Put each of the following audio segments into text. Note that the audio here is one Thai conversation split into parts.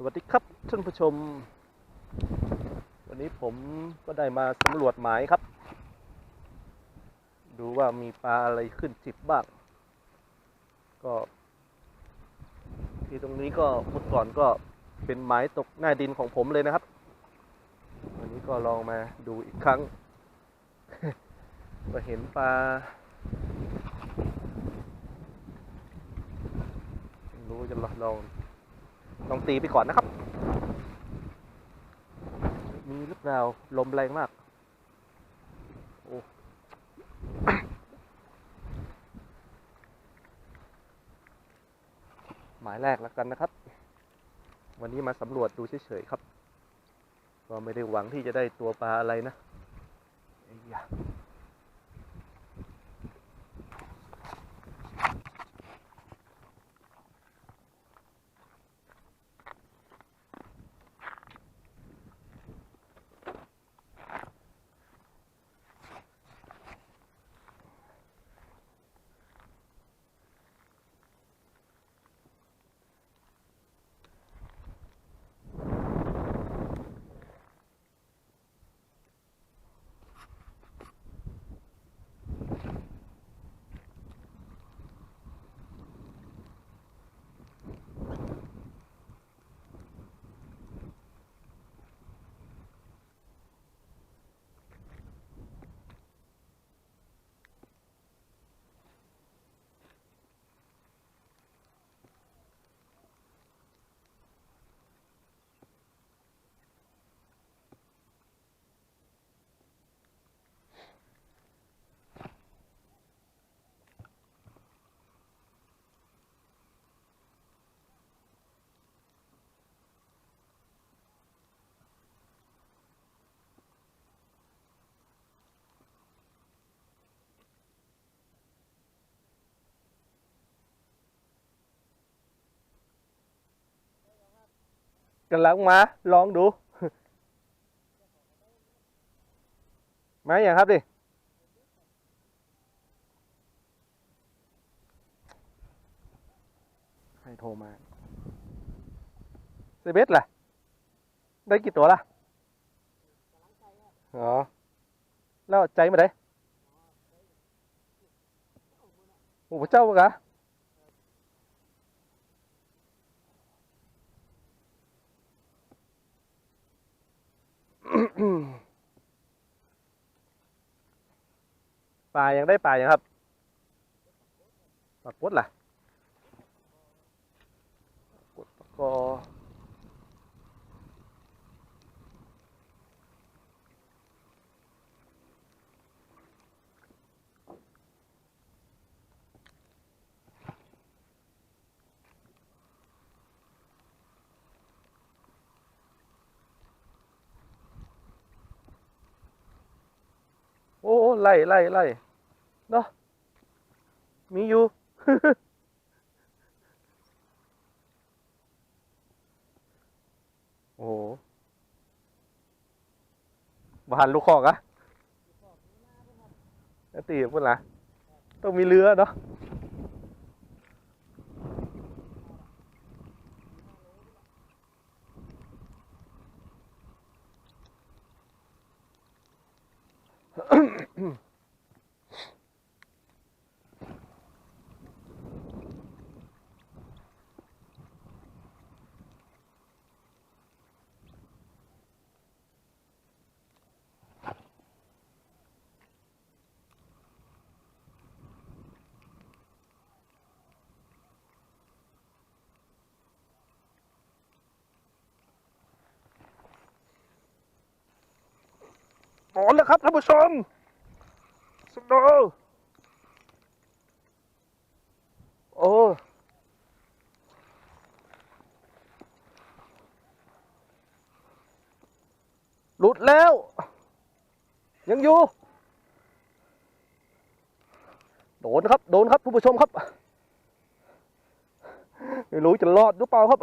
สวัสดีครับท่านผู้ชม วันนี้ผมก็ได้มาสำรวจหมายครับ ดูว่ามีปลาอะไรขึ้นจิบบ้าง ก็ ที่ตรงนี้ก็เมื่อก่อนก็เป็นหมายตกหน้าดินของผมเลยนะครับ วันนี้ก็ลองมาดูอีกครั้ง ก็เห็นปลารู้จะลอง ลองลองตีไปก่อนนะครับ มีหรือเปล่าลมแรงมากโอ้หมายแรกแล้วกันนะครับ วันนี้มาสำรวจดูเฉยๆครับ ก็ไม่ได้หวังที่จะได้ตัวปลาอะไรนะไอ้ยะ กำลังมาลองดูมาอย่างครับดิใครโทรมาเซเบสล่ะ ได้กี่ตัวล่ะอ๋อแล้วใจมาได้โอ้พระเจ้าปะกะ ปลายังได้ปลายังครับปลากดล่ะกดปลากอโอ้ ไล่ไล่ไล่เนาะมีอยู่โอ้โหบานลูกคอกอะแล้วตีพุ่นละต้องมีเรือเนาะ หม อนแล้วครับท่านผู้ชมสโนว์โอ้หลุดแล้ว ยังอยู่ โดนครับ โดนครับท่านผู้ชมครับ ไม่รู้จะรอดหรือเปล่าครับ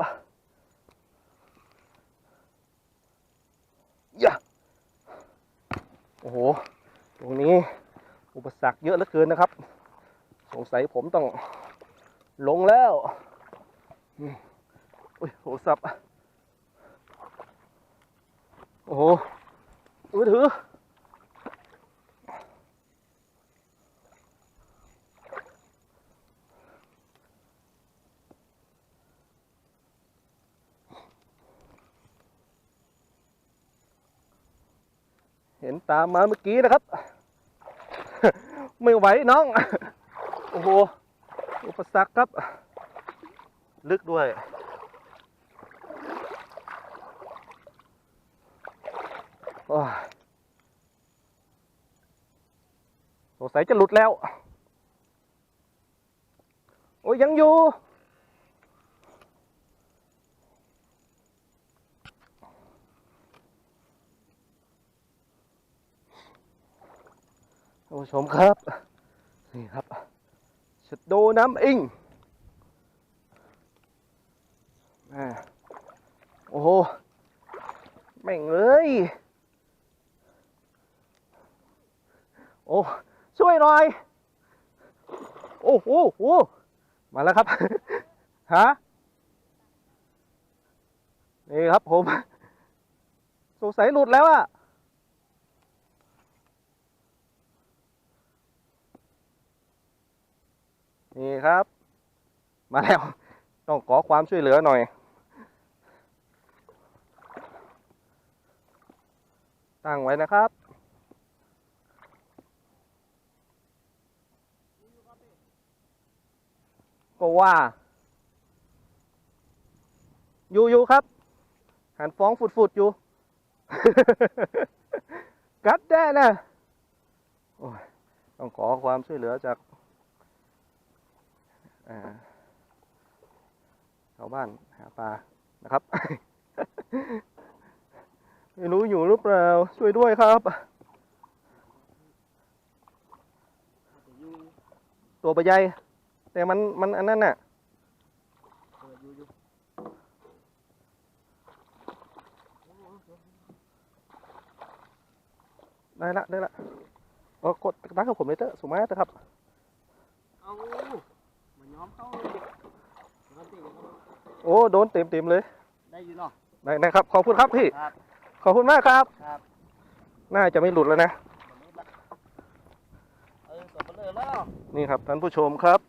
โอ้โห ตรงนี้อุปสรรคเยอะเหลือเกินนะครับ สงสัยผมต้องลงแล้วอุ้ยโหสับ โอ้โห มือถือ เห็นตามมาเมื่อกี้นะครับ ไม่ไหวน้อง โอ้โห อุปสรรคครับ ลึกด้วยโอ้ยสงสัยจะหลุดแล้ว โอ้ยยังอยู่ ท่านผู้ชมครับ นี่ครับชะโดน้ำอิงแม่โอ้โห แม่งเอ้ยโอ้ ช่วยหน่อย โอ้โหมาแล้วครับ ฮะ นี่ครับผม สงสัยหลุดแล้วอะ นี่ครับ มาแล้ว ต้องขอความช่วยเหลือหน่อย ตั้งไว้นะครับ ก็ว่าอยู่อยู่ครับ หันฟ้องฟุดๆอยู่ กัดแด้นะต้องขอความช่วยเหลือจาก ชาวบ้านหาปลานะครับ ไม่รู้อยู่หรือเปล่า ช่วยด้วยครับ ตัวปลาใหญ่แต่มันมันอันนั้นน่ะได้ละได้ละเออกดตั้งกับผมเลยเถอะสมัยเถอะครับ เอา นย้อมเข้าเลยปกติก็โอ้โดนเต็มเต็มๆเลย ได้อยู่เนาะได้นะครับ ขอบคุณครับพี่ ครับ ขอบคุณมากครับ ครับ น่าจะไม่หลุดแล้วนะ เออสมบูรณ์แล้วนี่ครับท่านผู้ชมครับ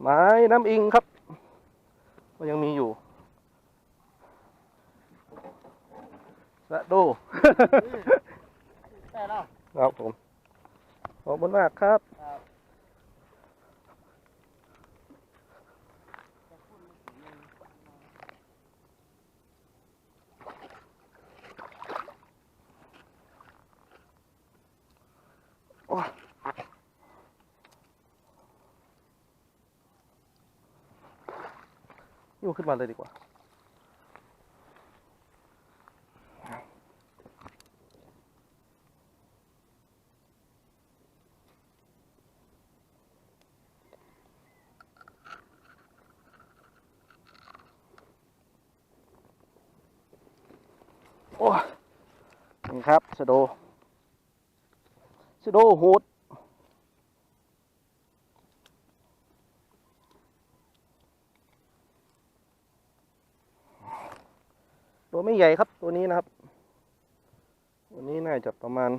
ไม้น้ำอิงครับ ก็ยังมีอยู่สะโดู ได้แล้ว ครับผม ขอบคุณมากครับ ยุ่งขึ้นมาเลยดีกว่า โอ้ยนี่ครับสะโดสะโดโหด ตัวไม่ใหญ่ครับตัวนี้นะครับ ตัวนี้น่าจะประมาณ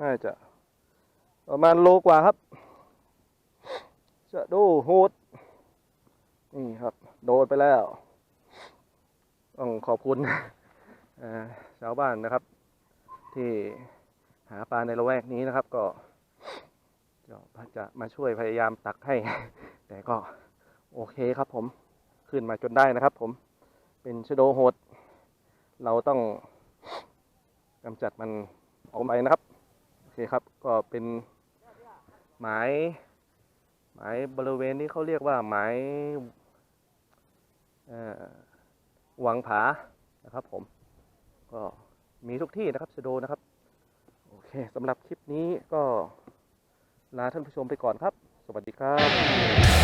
น่าจะ ประมาณโลกว่าครับ จะดูโหดนี่ครับ โดนไปแล้วต้องขอบคุณชาวบ้านนะครับ ที่หาปลาในละแวกนี้นะครับ ก็จะมาช่วยพยายามตักให้ แต่ก็โอเคครับผม ขึ้นมาจนได้นะครับ ผมเป็นชโดโหด เราต้องกำจัดมันออกไปนะครับ โอเคครับก็เป็นหมายหมายบริเวณที่เขาเรียกว่าหมายเอ่อหวังผานะครับผม ก็มีทุกที่นะครับชโดนะครับ โอเคสำหรับคลิปนี้ก็ลาท่านผู้ชมไปก่อนครับ สวัสดีครับ